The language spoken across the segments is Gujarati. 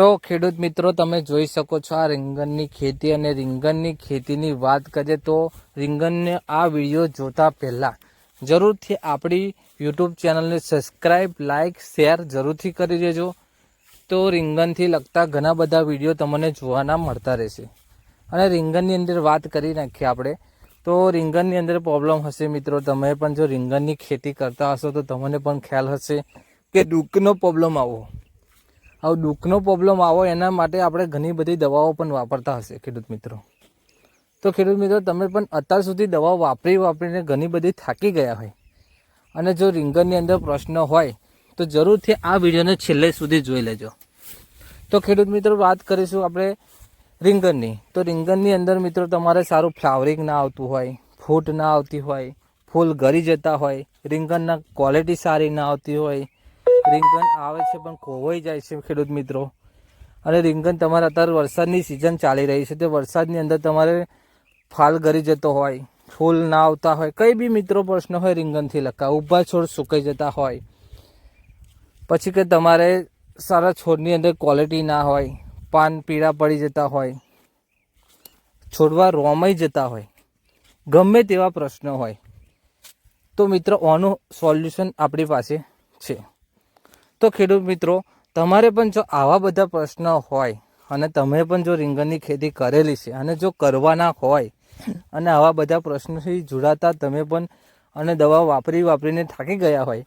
તો ખેડૂત મિત્રો, તમે જોઈ શકો છો આ રીંગણની ખેતી અને રીંગણની ખેતીની વાત કરીએ તો રીંગણને આ વીડિયો જોતા પહેલાં જરૂરથી આપણી યુટ્યુબ ચેનલને સબસ્ક્રાઈબ લાઇક શેર જરૂરથી કરી દેજો. તો રીંગણથી લગતા ઘણા બધા વીડિયો તમને જોવાના મળતા રહેશે. અને રીંગણની અંદર વાત કરી નાખીએ આપણે. તો રીંગણની અંદર પ્રોબ્લેમ હશે મિત્રો, તમે પણ જો રીંગણની ખેતી કરતા હશો તો તમને પણ ખ્યાલ હશે કે દુઃખનો પ્રોબ્લેમ આવો. હવે દુઃખનો પ્રોબ્લેમ આવો, એના માટે આપણે ઘણી બધી દવાઓ પણ વાપરતા હશે, ખેડૂત મિત્રો. તો ખેડૂત મિત્રો, તમે પણ અત્યાર સુધી દવાઓ વાપરી વાપરીને ઘણી બધી થાકી ગયા હોય. અને જો રીંગણની અંદર પ્રશ્ન હોય, તો જરૂરથી આ વિડીયોને છેલ્લે સુધી જોઈ લેજો. તો ખેડૂત મિત્રો, વાત કરીશું આપણે રીંગણની. તો રીંગણની અંદર મિત્રો, તમારે સારું ફ્લાવરિંગ ના આવતું હોય, ફૂટ ના આવતી હોય, ફૂલ ગરી જતા હોય, રીંગણના ક્વોલિટી સારી ના આવતી હોય રીંગણ આવે છે, પણ ખોવાઈ જાય છે ખેડૂત મિત્રો. અને રીંગણ તમારે અત્યારે વરસાદની સિઝન ચાલી રહી છે, તે વરસાદની અંદર તમારે ફાલ ગરી જતો હોય, ફૂલ ના આવતા હોય, કંઈ બી મિત્રો પ્રશ્ન હોય રીંગણથી લખા, ઊભા છોડ સુકાઈ જતા હોય. પછી કે તમારે સારા છોડની અંદર ક્વોલિટી ના હોય, પાન પીળા પડી જતા હોય, છોડવા રોમાઈ જતા હોય, ગમે તેવા પ્રશ્નો હોય. તો મિત્રો, આનું સોલ્યુશન આપણી પાસે છે. તો ખેડૂત મિત્રો, તમારે પણ જો આવા બધા પ્રશ્નો હોય અને તમે પણ જો રીંગણની ખેતી કરેલી છે અને જો કરવાના હોય અને આવા બધા પ્રશ્નોથી જોડાતા તમે પણ અને દવા વાપરી વાપરીને થાકી ગયા હોય,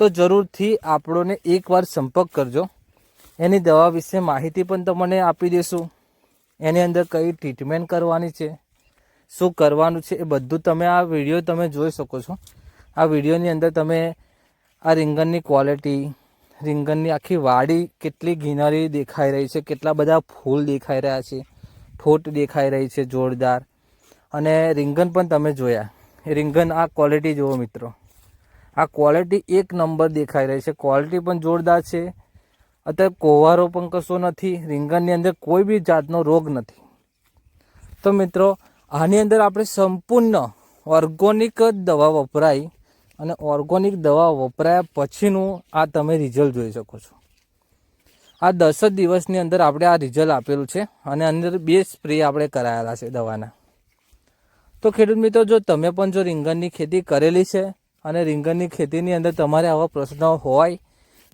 તો જરૂરથી આપણોને એકવાર સંપર્ક કરજો. એની દવા વિશે માહિતી પણ તમને આપી દઈશું એની અંદર કઈ ટ્રીટમેન્ટ કરવાની છે, શું કરવાનું છે એ બધું તમે આ વીડિયો તમે જોઈ શકો છો. આ વિડીયોની અંદર તમે આ રીંગણની ક્વોલિટી રીંગણની આખી વાડી કેટલી ગ્રીનરી દેખાઈ રહી છે, કેટલા બધા ફૂલ દેખાઈ રહ્યા છે, ફૂટ દેખાઈ રહી છે જોરદાર. અને રીંગણ પણ તમે જોયા. રીંગણ આ ક્વોલિટી જુઓ મિત્રો. આ ક્વોલિટી એક નંબર દેખાઈ રહી છે. ક્વોલિટી પણ જોરદાર છે. અત્યારે કોવારો પણ કશો નથી. રીંગણની અંદર કોઈ બી જાતનો રોગ નથી. તો મિત્રો, આની અંદર આપણે સંપૂર્ણ ઓર્ગોનિક જ દવા વપરાય. અને ઓર્ગોનિક દવા વપરાયા પછીનું આ તમે રિઝલ્ટ જોઈ શકો છો. આ દસ જ દિવસની અંદર આપણે આ રિઝલ્ટ આપેલું છે અને અંદર બે સ્પ્રે આપણે કરાયેલા છે દવાના. તો ખેડૂત મિત્રો, જો તમે પણ જો રીંગણની ખેતી કરેલી છે અને રીંગણની ખેતીની અંદર તમારે આવા પ્રશ્નો હોય,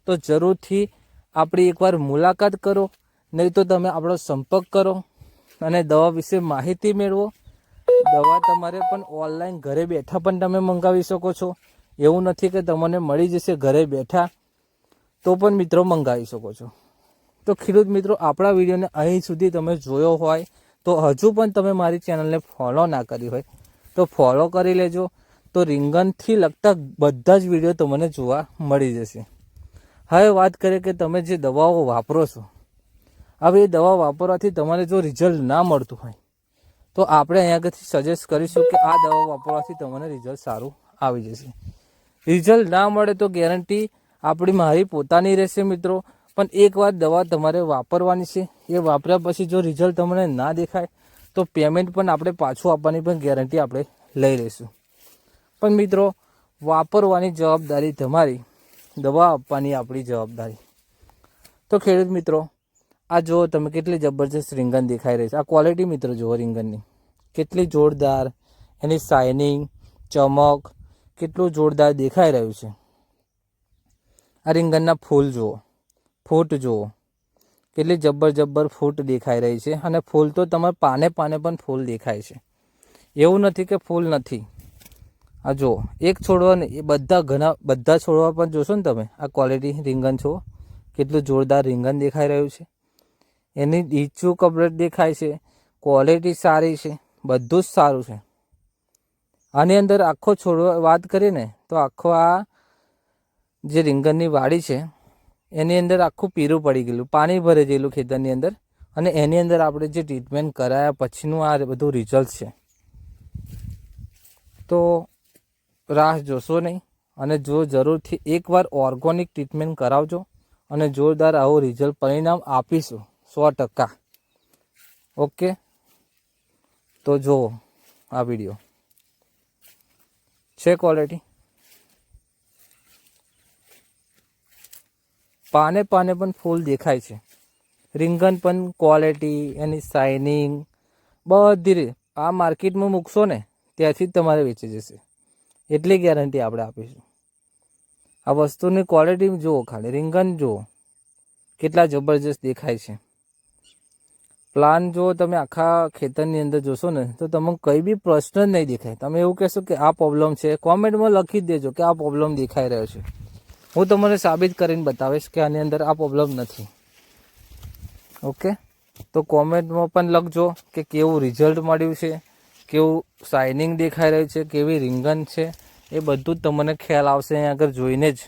તો જરૂરથી આપણી એકવાર મુલાકાત કરો, નહીં તો તમે આપણો સંપર્ક કરો અને દવા વિશે માહિતી મેળવો દવા તમારે પણ ઓનલાઈન ઘરે બેઠા પણ તમે મંગાવી શકો છો. એવું નથી કે તમને મળી જશે ઘરે બેઠા તો પણ મિત્રો મંગાવી શકો છો. તો ખેડૂત મિત્રો, આપણા વિડીયોને અહીં સુધી તમે જોયો હોય તો હજુ પણ તમે મારી ચેનલને ફોલો ના કરી હોય તો ફોલો કરી લેજો. તો રીંગણથી લગતા બધા જ વીડિયો તમને જોવા મળી જશે. હવે વાત કરીએ કે તમે જે દવાઓ વાપરો છો, હવે એ દવા વાપરવાથી તમારે જો રિઝલ્ટ ના મળતું હોય તો આપણે અહીંયા આગળથી સજેસ્ટ કરીશું કે આ દવા વાપરવાથી તમને રિઝલ્ટ સારું આવી જશે. રિઝલ્ટ ના મળે તો ગેરંટી આપણી મારી પોતાની રહેશે મિત્રો. પણ એકવાર દવા તમારે વાપરવાની છે. એ વાપર્યા પછી જો રિઝલ્ટ તમને ના દેખાય, તો પેમેન્ટ પણ આપણે પાછું આપવાની પણ ગેરંટી આપણે લઈ લઈશું. પણ મિત્રો, વાપરવાની જવાબદારી તમારી, દવા આપવાની આપણી જવાબદારી. તો ખેડૂત મિત્રો આ જુઓ તમે કેટલી જબરજસ્ત રીંગણ દેખાઈ રહી છે. આ ક્વોલિટી મિત્રો જુઓ રીંગણની. કેટલી જોરદાર. એની શાઇનિંગ ચમક, કેટલું જોરદાર દેખાઈ રહ્યું છે. આ રીંગણના ફૂલ જુઓ. ફૂટ જુઓ. કેટલી જબ્બર જબ્બર ફૂટ દેખાઈ રહી છે અને ફૂલ તો તમારે પાને પાને પણ ફૂલ દેખાય છે. એવું નથી કે ફૂલ નથી. આ જુઓ. એક છોડવા એ બધા ઘણા, બધા છોડવા પણ જોશો ને તમે? આ ક્વોલિટી રીંગણ છો. કેટલું જોરદાર રીંગણ દેખાઈ રહ્યું છે. એની ડીચું કપડેટ દેખાય છે. ક્વોલિટી સારી છે. બધું જ સારું છે. આની અંદર આખો છોડવા વાત કરીએ ને, તો આખો આ જે રીંગણની વાડી છે, એની અંદર આખું પીરું પડી ગયેલું, પાણી ભરે ગયેલું ખેતરની અંદર. અને એની અંદર આપણે જે ટ્રીટમેન્ટ કરાયા પછીનું આ બધું રિઝલ્ટ છે. તો રાહ જોશો નહીં, અને જો જરૂરથી એકવાર ઓર્ગોનિક ટ્રીટમેન્ટ કરાવજો, અને જોરદાર આવું રિઝલ્ટ પરિણામ આપીશું. સો ટકા. ઓકે? તો જુઓ આ વીડિયો છે ક્વોલિટી પાને પાને પણ ફૂલ દેખાય છે. રીંગણ પણ ક્વોલિટી એની શાઇનિંગ બધી આ માર્કેટમાં મૂકશો ને, ત્યાંથી જ તમારે વેચી જશે. એટલી ગેરંટી આપણે આપીશું. આ વસ્તુની ક્વોલિટી જુઓ ખાલી, રીંગણ જુઓ. કેટલા જબરજસ્ત દેખાય છે. પ્લાન જો તમે આખા ખેતરની અંદર જોશો ને, તો તમને કંઈ બી પ્રશ્ન જ નહીં દેખાય. તમે એવું કહેશો કે આ પ્રોબ્લેમ છે, કોમેન્ટમાં લખી દેજો કે આ પ્રોબ્લેમ દેખાઈ રહ્યો છે. હું તમને સાબિત કરીને બતાવીશ કે આની અંદર આ પ્રોબ્લેમ નથી. ઓકે તો કોમેન્ટમાં પણ લખજો કે કેવું રિઝલ્ટ મળ્યું છે, કેવું શાઇનિંગ દેખાઈ રહ્યું છે, કેવી રીંગણ છે, એ બધું જ તમને ખ્યાલ આવશે અહીં આગળ જોઈને જ.